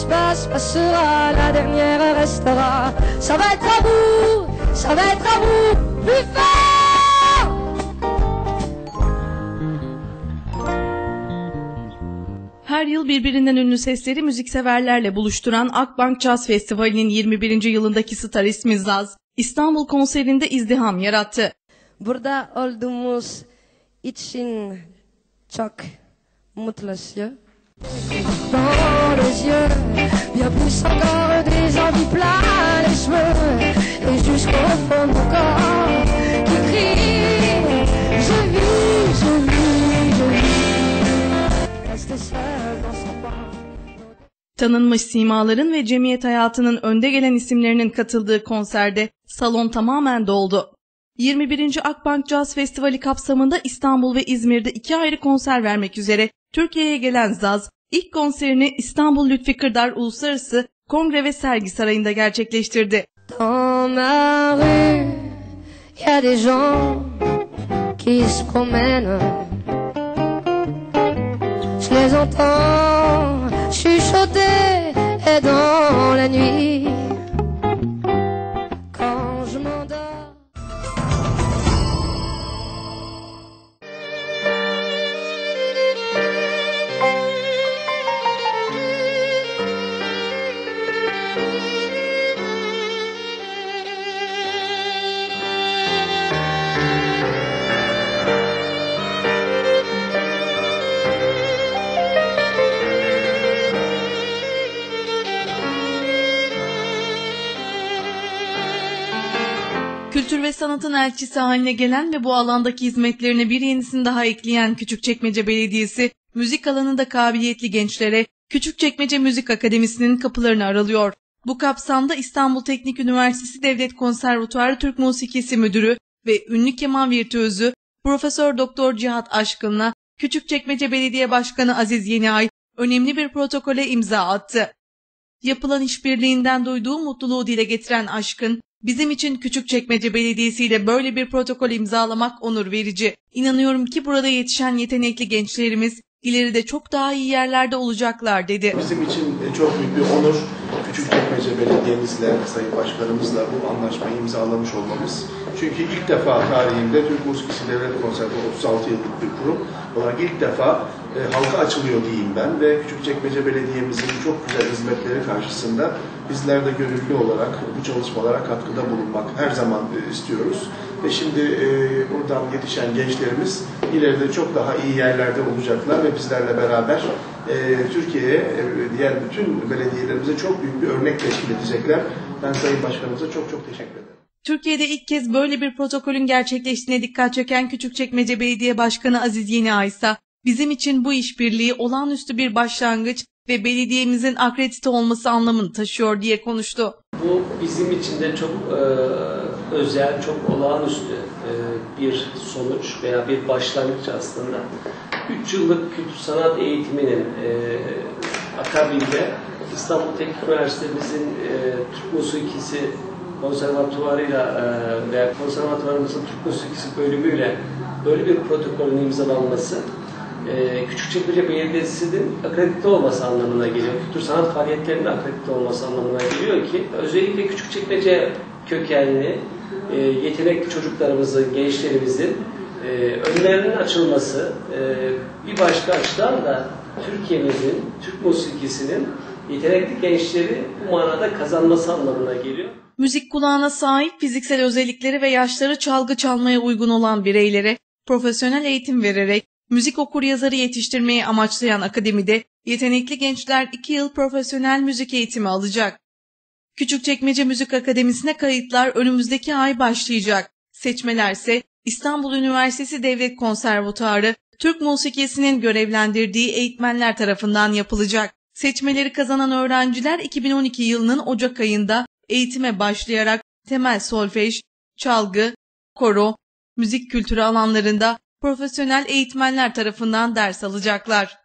se passe, passera, la dernière restera. Ça va être à bout, ça va être à bout, plus fort. Her yıl birbirinden ünlü sesleri müzikseverlerle buluşturan Akbank Jazz Festivali'nin 21. yılındaki star ismi Zaz, İstanbul konserinde izdiham yarattı. Burada olduğumuz için çok mutluyuz. Tanınmış simaların ve cemiyet hayatının önde gelen isimlerinin katıldığı konserde salon tamamen doldu. 21. Akbank Jazz Festivali kapsamında İstanbul ve İzmir'de iki ayrı konser vermek üzere Türkiye'ye gelen Zaz, ilk konserini İstanbul Lütfi Kırdar Uluslararası Kongre ve Sergi Sarayı'nda gerçekleştirdi. Chuchoter Kültür ve sanatın elçisi haline gelen ve bu alandaki hizmetlerine bir yenisini daha ekleyen Küçükçekmece Belediyesi, müzik alanında kabiliyetli gençlere Küçükçekmece Müzik Akademisi'nin kapılarını aralıyor. Bu kapsamda İstanbul Teknik Üniversitesi Devlet Konservatuarı Türk Musikisi Müdürü ve ünlü keman virtüözü Profesör Doktor Cihat Aşkın'la Küçükçekmece Belediye Başkanı Aziz Yeniay önemli bir protokole imza attı. Yapılan işbirliğinden duyduğu mutluluğu dile getiren Aşkın, bizim için Küçükçekmece Belediyesi ile böyle bir protokol imzalamak onur verici. İnanıyorum ki burada yetişen yetenekli gençlerimiz ileride çok daha iyi yerlerde olacaklar dedi. Bizim için e, çok büyük bir onur Küçükçekmece Belediye'mizle, Sayın Başkanımızla bu anlaşmayı imzalamış olmamız. Çünkü ilk defa tarihinde Türk Musikisi Devlet Konservatuarı 36 yıllık bir kurum olarak ilk defa e, halka açılıyor diyeyim ben ve Küçükçekmece Belediye'mizin çok güzel hizmetleri karşısında bizler de gönüllü olarak bu çalışmalara katkıda bulunmak her zaman e, istiyoruz. Ve şimdi e, buradan yetişen gençlerimiz ileride çok daha iyi yerlerde olacaklar ve bizlerle beraber e, Türkiye'ye, e, diğer bütün belediyelerimize çok büyük bir örnek teşkil edecekler. Ben Sayın Başkanımıza çok çok teşekkür ederim. Türkiye'de ilk kez böyle bir protokolün gerçekleştiğine dikkat çeken Küçükçekmece Belediye Başkanı Aziz Yeniay ise bizim için bu işbirliği olağanüstü bir başlangıç ve belediyemizin akredite olması anlamını taşıyor diye konuştu. Bu bizim için de çok e, özel, çok olağanüstü e, bir sonuç veya bir başlangıç aslında. 3 yıllık kültür sanat eğitiminin e, akabinde İstanbul Teknik Üniversitemizin e, Türk Musikisi konservatuvarıyla veya konservatuvarımızın Türk Musikisi bölümüyle böyle bir protokolün imzalanması e, Küçükçekmece Belediyesi'nin akredite olması anlamına geliyor. Kültür sanat faaliyetlerinin akredite olması anlamına geliyor ki özellikle Küçükçekmece kökenli e, yetenekli çocuklarımızın, gençlerimizin e, önlerinin açılması e, bir başka açıdan da Türkiye'mizin, Türk musikisinin yetenekli gençleri bu manada kazanması anlamına geliyor. Müzik kulağına sahip fiziksel özellikleri ve yaşları çalgı çalmaya uygun olan bireylere profesyonel eğitim vererek müzik okuryazarı yetiştirmeyi amaçlayan akademide yetenekli gençler 2 yıl profesyonel müzik eğitimi alacak. Küçükçekmece Müzik Akademisi'ne kayıtlar önümüzdeki ay başlayacak. Seçmelerse İstanbul Üniversitesi Devlet Konservatuarı Türk musikisinin görevlendirdiği eğitmenler tarafından yapılacak. Seçmeleri kazanan öğrenciler 2012 yılının Ocak ayında eğitime başlayarak temel solfej, çalgı, koro, müzik kültürü alanlarında profesyonel eğitmenler tarafından ders alacaklar.